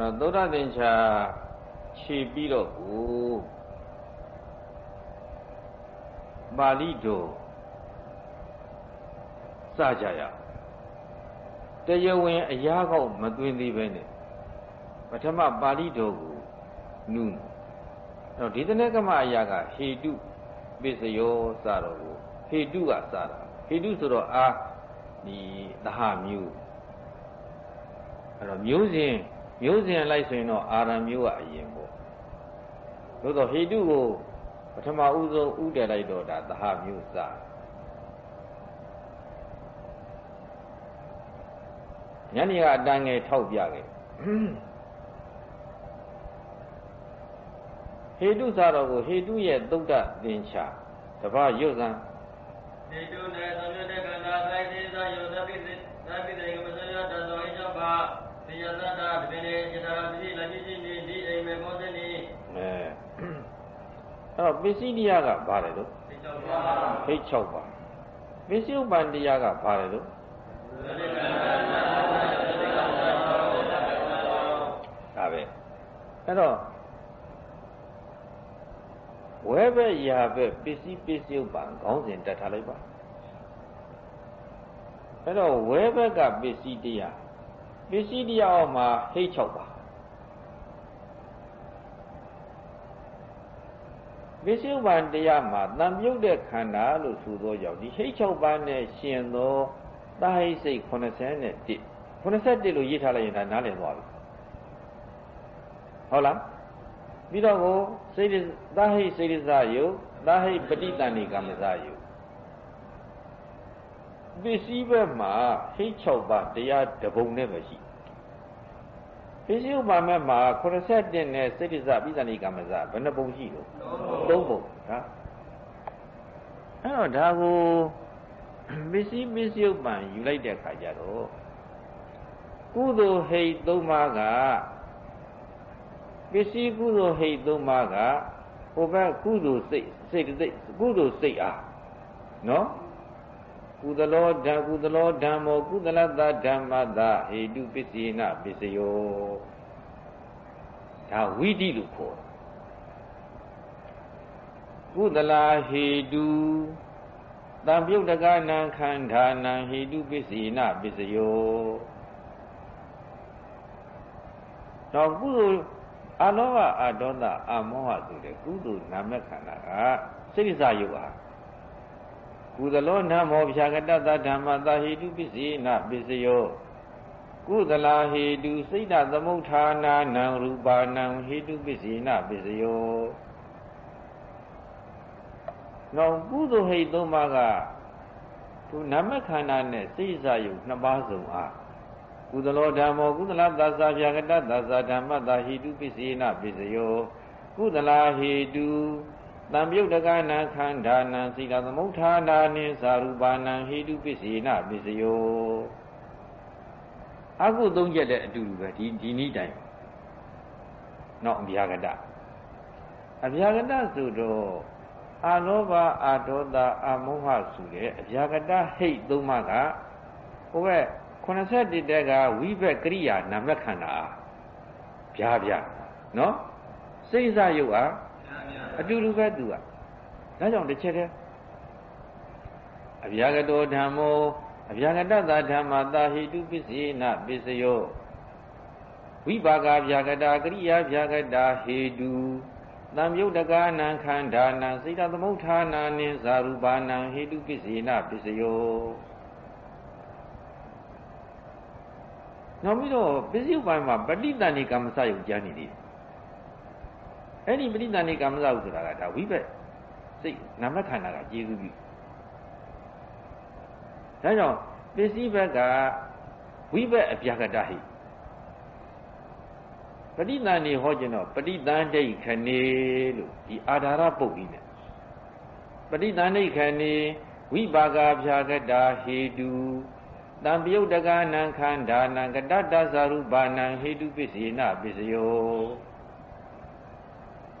တော့သုဒ္ဓသင်္ချာခြေပြီးတော့ကိုပါဠိတော်စကြရတရားဝင်အရာကောက်မသွင်းသေးပဲနဲ့ပထမပါဠိတော်ကိုနုတော့ဒီတနက်ကမအရာကဟေတုပစ္စယောစတော့ကိုဟေတုကစတာဟေတုဆိုတော့အာဒီသဟမျိုးအဲ့တော့မျိုးစဉ် မျိုးစဉ်လိုက်ဆိုရင်တော့အာရံမျိုးကအရင်ပေါ့သို့တော့ဟေတုကိုပထမဦးဆုံးဥတည်လိုက်တော့ဒါသဟမျိုးစညနေကအတန်းငယ်ထောက်ပြခဲ့ဟေတုစားတော်ကိုဟေတုရဲ့သုဒ္ဓသင်္ချာတပတ်ရွတ်စံဟေတုနဲ့သမယတကန္တာခိုင်သေးသာယောသပိသပိတေကမစရတသောဣချပါ သေယသတ္တတပိနေจิตာပိလတိရှိနေဒီအိမ်မေဘောဇနေအဲအဲ့တော့ပစ္စည်းတရားကဘာလဲလို့ဟိတ်6ပါဟိတ်6ပါပစ္စည်းဥပ္ပန်တရားကဘာလဲလို့ဒါပဲအဲ့တော့ဝဲဘက်ရာဘက်ပစ္စည်းပစ္စည်းဥပ္ပန်ခေါင်းစဉ်တက်ထားလိုက်ပါအဲ့တော့ဝဲဘက်ကပစ္စည်းတရား ပစ္စည်းတရားအောက်မှာဟိတ်6ပါပစ္စည်းဥပ္ပန်တရားမှာတံပြုတ်တဲ့ခန္ဓာလို့ဆိုသောကြောင့်ဒီဟိတ်6ပါးနဲ့ရှင်သောတာဟိစိတ်81 81လို့ရေးထားလိုက်ရင်ဒါနားလည်သွားပြီဟုတ်လားပြီးတော့ကိုစိတ်သာဟိစိတ်စယုသာဟိပဋိတန်နေကမ္မစယု ပစ္စည်းဘက်မှာဟိတ်6ပါးတရားတပုံနဲ့ပဲရှိပစ္စည်းဥပါမဲ့မှာ81နဲ့စိတ်စပိသဏိကမ္မစဘယ်နှပုံရှိလို့3ပုံဒါအဲ့တော့ဒါကိုပစ္စည်းပစ္စည်းဥပံယူလိုက်တဲ့ခါကျတော့ကုသိုလ်ဟိတ်သုံးပါးကပစ္စည်းကုသိုလ်ဟိတ်သုံးပါးကဟိုဘက်ကုသိုလ်စိတ်စိတ်စိတ်ကုသိုလ်စိတ်အားနော် ကုသလောဓမ္ကုသလောဓမ္မောကုသလတ္တဓမ္မတဟေတုပစ္စေနပစ္စယောဒါဝိတိလို့ခေါ်တယ်ကုသလာဟေတုတံပြုတ်တကနံခန္ဓာနံဟေတုပစ္စေနပစ္စယောတော့ကုသိုလ်အလောဘအဒေါသအမောဟဆိုတဲ့ကုသိုလ်နာမခန္ဓာကစိတ်စယုတ်ဟာ ကုသလောနမောဖြာကတတဓမ္မတာဟိတုပစ္စေနပစ္စယောကုသလာဟိတုစိတ်တသမုဋ္ဌာနာနံရူပါနံဟိတုပစ္စေနပစ္စယောနောက်ကုသိုလ်ဟိတ်သုံးပါးကသူနာမခန္ဓာနဲ့စိတ်စယုတ်နှစ်ပါးစုံအားကုသလောဓမ္မောကုသလသစ္စာဗျာကတသစ္စာဓမ္မတာဟိတုပစ္စေနပစ္စယောကုသလာဟိတု တံပြုတ်တကနာခန္ဓာနံစိတသမုဋ္ဌာနာနိသာရူပါနံဟိတုပစ္စေနပစ္စယောအကုသုံးချက်လည်းအတူတူပဲဒီဒီနည်းတိုင်နောက်အဗျာကတအဗျာကတဆိုတော့အာလောဘအာဒေါသအာမောဟဆိုတဲ့အဗျာကတဟိတ်သုံးပါးကဟိုဘက်81တက်ကဝိဘက်ကရိယာနာမခန္ဓာဗျာဗျာနော်စိတ်စရုပ်ဟာ အတူတူပဲသူကဒါကြောင့်တစ်ချက်တည်းအဗျာကတောဓမ္မောအဗျာကတသာဓမ္မာတာဟိတုပစ္စေနပစ္စယောဝိပါကဗျာကတာကရိယာဗျာကတာဟေတုတံမြုတ်တကာနံခန္ဓာနံစိတသမုဋ္ဌာနာနိဇာရူပါနံဟေတုပစ္စေနပစ္စယောနောက်ပြီးတော့ပစ္စည်းပိုင်းမှာပဋိသန္ဓေကမ္မစယုတ်ကြားနေတယ် အဲ့ဒီပဋိသန္ဓေကမ္မစယုတ်ဆိုတာကဒါဝိဘက်စိတ်နာမခန္ဓာကကျေစုပြုဒါကြောင့်ပစ္စည်းဘက်ကဝိဘက်အပြကတဟိပဋိသန္ဓေဟောကျင်တော့ပဋိသန္ဓိခဏေလို့ဒီအာဓာရပုတ်ပြီးနဲ့ပဋိသန္ဓိခဏေဝိပါကာဖြာကတာဟေတုတံပြုတ်တကနံခန္ဓာနံကတတ္တသရူပါဏံဟေတုပစ္စေနပစ္စယော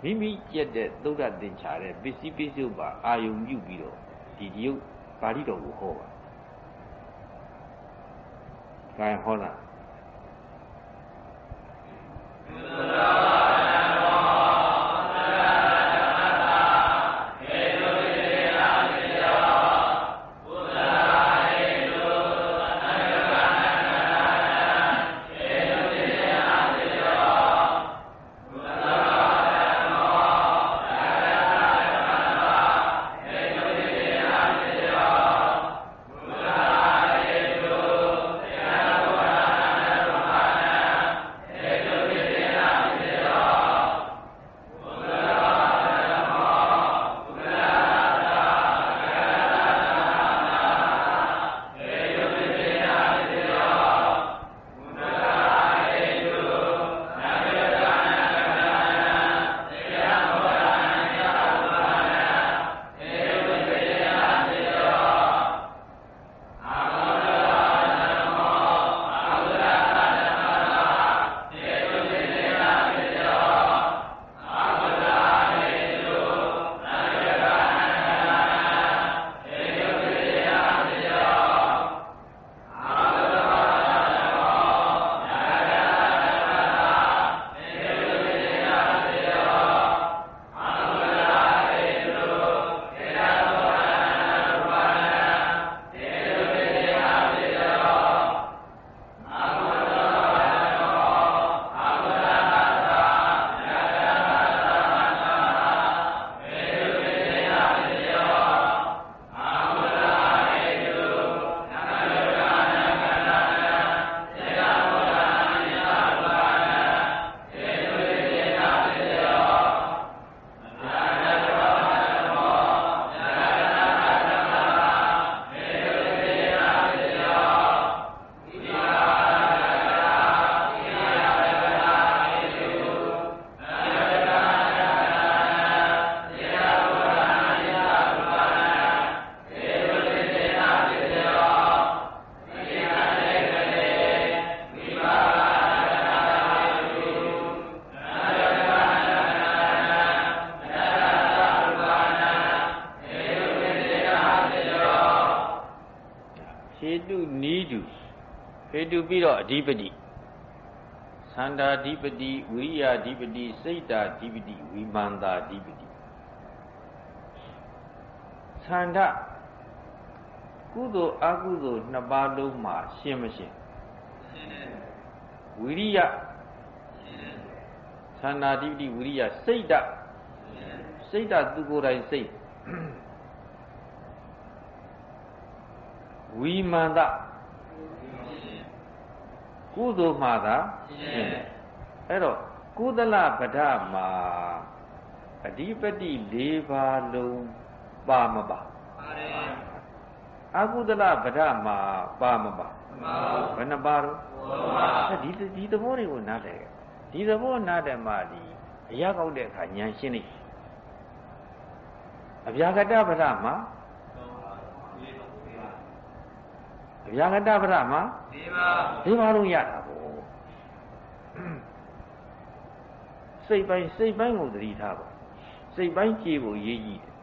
မိမိကျက်တဲ့သုဒ္ဓသင်္ချာတဲ့ပစ္စည်းပစ္စည်းပါအာယုံပြုပြီးတော့ဒီဒီယုတ်ပါဠိတော်ကိုဟောပါ။ဒါဟောလားတူပြီးတော့ ဓိပတိသန္တာဓိပတိဝိရိယဓိပတိစိတ်တာဓိပတိဝိမာန်တာဓိပတိသန္တာကုသိုလ်အကုသိုလ်နှစ်ပါးလုံးမှာရှင်းမရှင်းရှင်းတယ်ဝိရိယရှင်းတယ်သန္တာဓိပတိဝိရိယစိတ်တာစိတ်တာသူကိုယ်တိုင်စိတ်ဝိမာန်တာ ကုသိုလ်မှသာရှင်းတယ်အဲ့တော့ကုသလပဒမှာအဓိပတိ၄ပါးလုံးပါမပါပါတယ်အကုသလပဒမှာပါမပါမပါဘယ်နှပါတော့ပါဒီဒီသဘောတွေကိုနားလည်ဒီသဘောနားတယ်မှဒီအရာကောက်တဲ့အခါဉာဏ်ရှင်းနေအဗျာကတပဒမှာအ ဗျာကတပရမှာ၄ပါး၄ပါးလုံးရတာပေါ့စိတ်ပိုင်းစိတ်ပိုင်းကိုသတိထားပါစိတ်ပိုင်းကြည်ဖို့ရေးကြည့်တယ်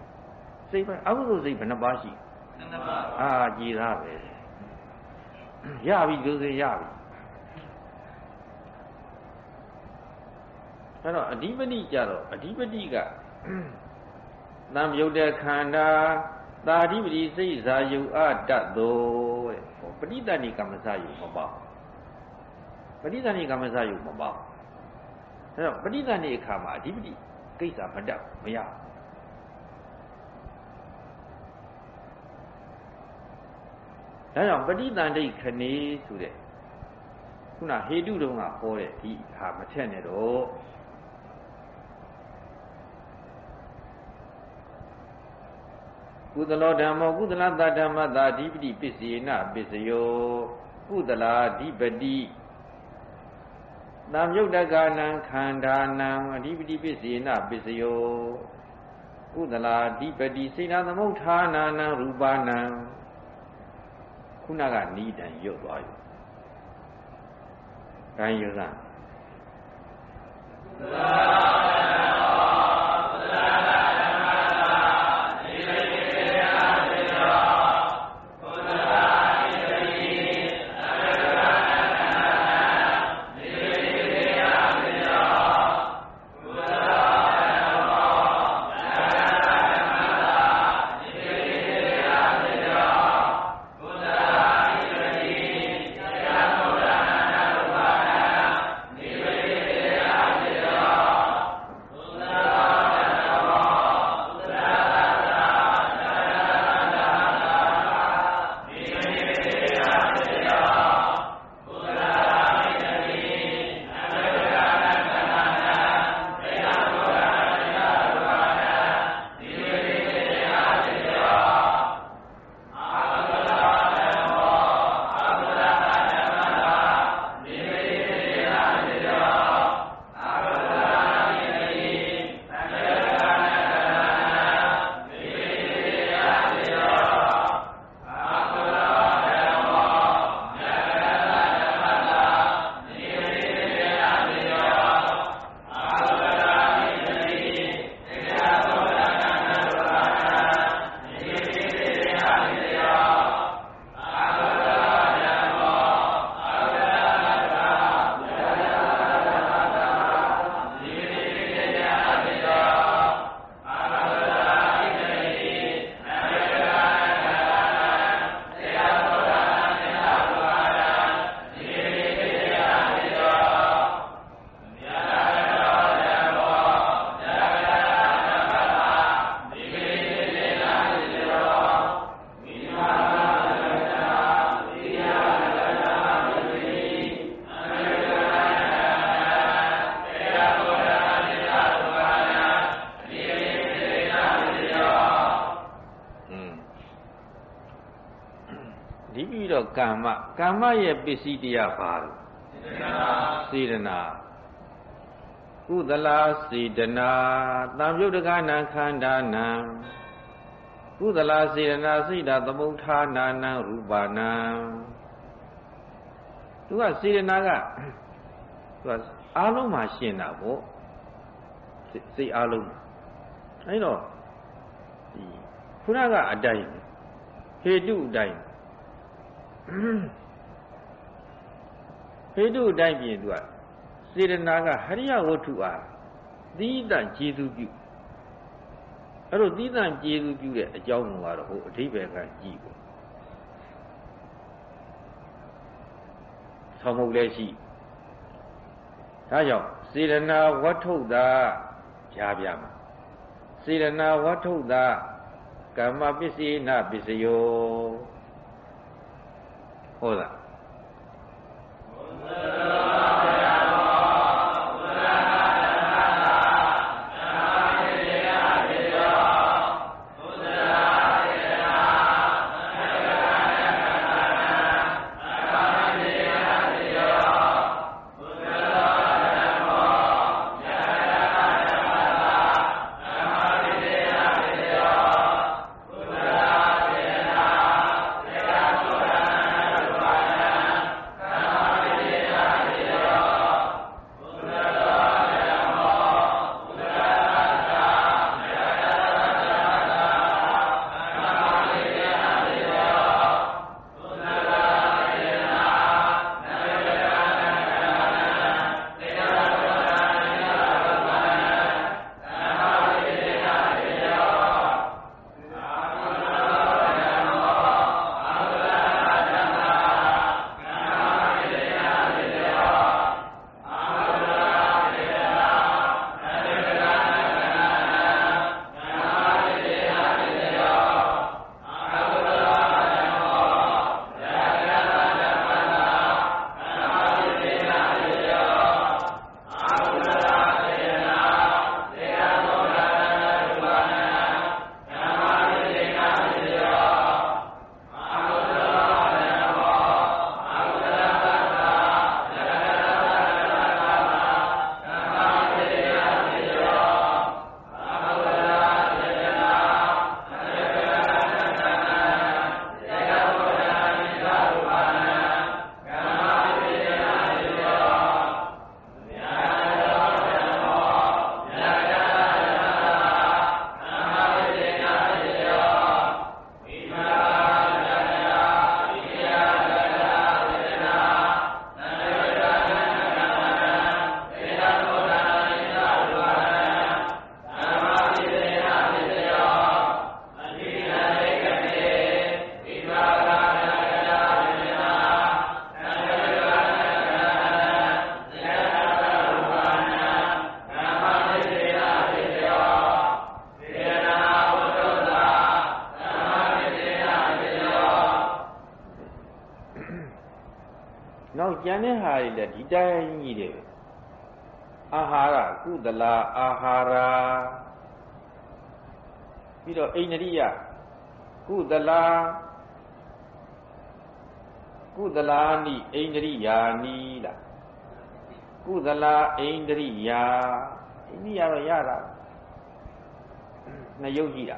စိတ်ပိုင်းအကုသိုလ်စိတ်ဘယ်နှပါရှိနှစ်ပါးအာကြည်သားပဲရပြီဒုစရရပြီအဲ့တော့အဓိပတိကြတော့အဓိပတိကသံယုတ်တဲ့ခန္ဓာသာဓိပတိစိတ်ဇာယုအတတ်သောတဲ့ ဟောပဋိသန္ဓေကမ္မစယုမပေါ့ပဋိသန္ဓေကမ္မစယုမပေါ့အဲတော့ပဋိသန္ဓေအခါမှာအဓိပတိကိစ္စမတတ်မရဒါကြောင့်ပဋိသန္ဓေခဏေဆိုတဲ့ခုနဟေတုတုံးကဟောတဲ့ဒီဟာမထက်နဲ့တော့ ကုသလောဓမ္မောကုသလတဓမ္မသာဓိပတိပစ္စယေနပစ္စယောကုသလာဓိပတိသံယုတ်တကာနံခန္ဓာနံအဓိပတိပစ္စယေနပစ္စယောကုသလာဓိပတိစေနာသမုဋ္ဌာနာနံရူပနံခုနကနီးတန်ရုပ်သွားပြီ။ဒါယူစမ်း ကမ္မကမ္မရဲ့ပစ္စည်းတရားဘာလို့စေတနာကုသလာစေတနာတံပြုတ်တကနာခန္ဓာနံကုသလာစေတနာစိတ်ဓာသမုဋ္ဌာနာနံရူပနာသူကစေတနာကသူကအားလုံးမှာရှင်းတာပေါ့စိတ်အားလုံးအဲ့တော့ဒီခုနကအတိုင်းဟေတုအတိုင်း ဟေတုအတိုင်းပြင်သူကစေတနာကဟရိယဝတ္ထုအားသီးတန့်ကျေစုပြုအဲ့တော့သီးတန့်ကျေစုပြုတဲ့အကြောင်းကတော့ဟိုအဓိပ္ပာယ်ကကြည့်ပေါ့ဆောင်းမုတ်လည်းရှိဒါကြောင့်စေရနာဝတ္ထုတာကြားပြမှာစေရနာဝတ္ထုတာကမ္မပစ္စေနပစ္စယော ဟု တွေလည်းဒီတိုင်းကြီးတယ်အာဟာရကုသလာအာဟာရပြီးတော့အိန္ဒိယကုသလာကုသလာနိအိန္ဒိယာနိလားကုသလာအိန္ဒိယာအိန္ဒိယတော့ရတာနှစ်ယုတ်ကြည့်တာ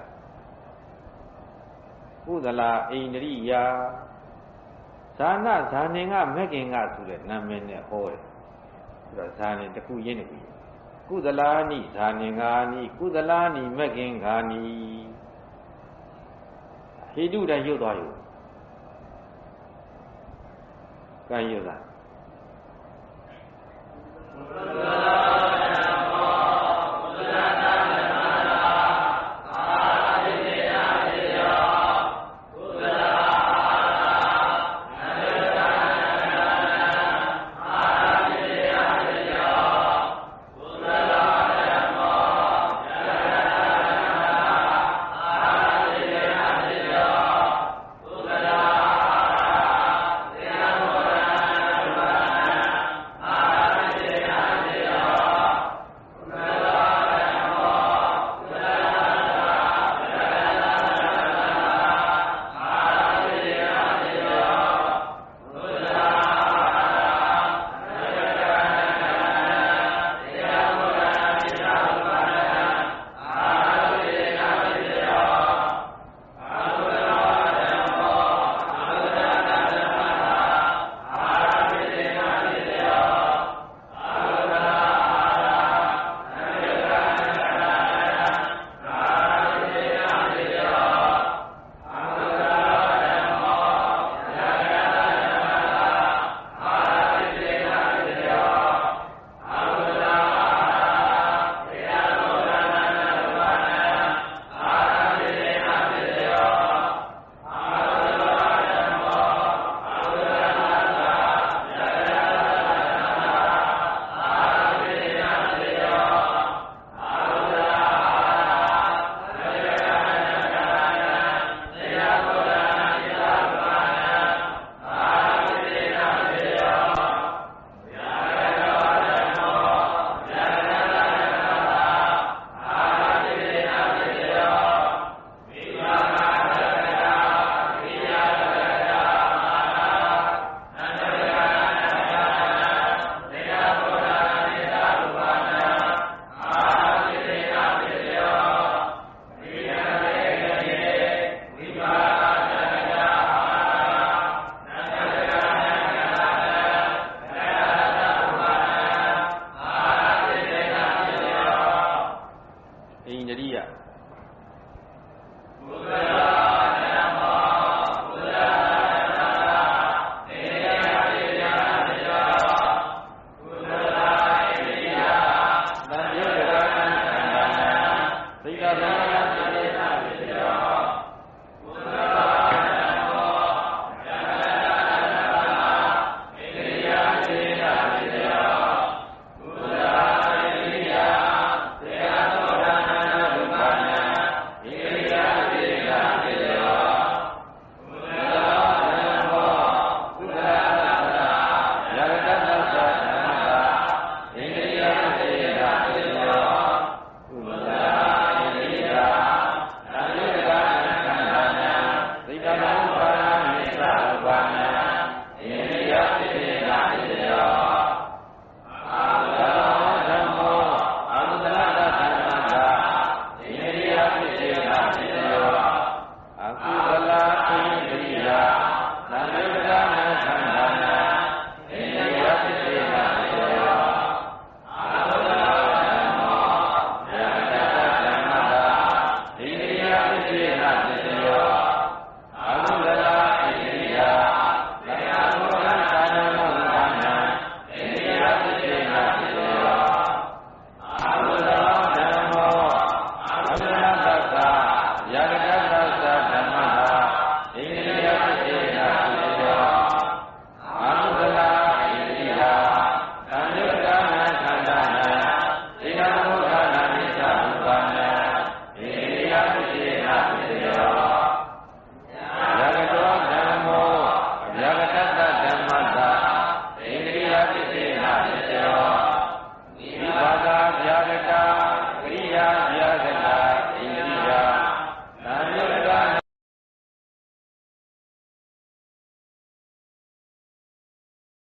ကုသလာအိန္ဒိယာ ဇာနာဇာနေကမက်ကင်ကဆိုတဲ့နာမည်နဲ့ဟောတယ်အဲ့တော့ဇာနေတစ်ခုရင်းတစ်ခုကုသလာနိဇာနေငါနိကုသလာနိမက်ကင်ဂာနိဟိတုတိုင်းရုပ်သွားရုပ်ကံရုပ်သာ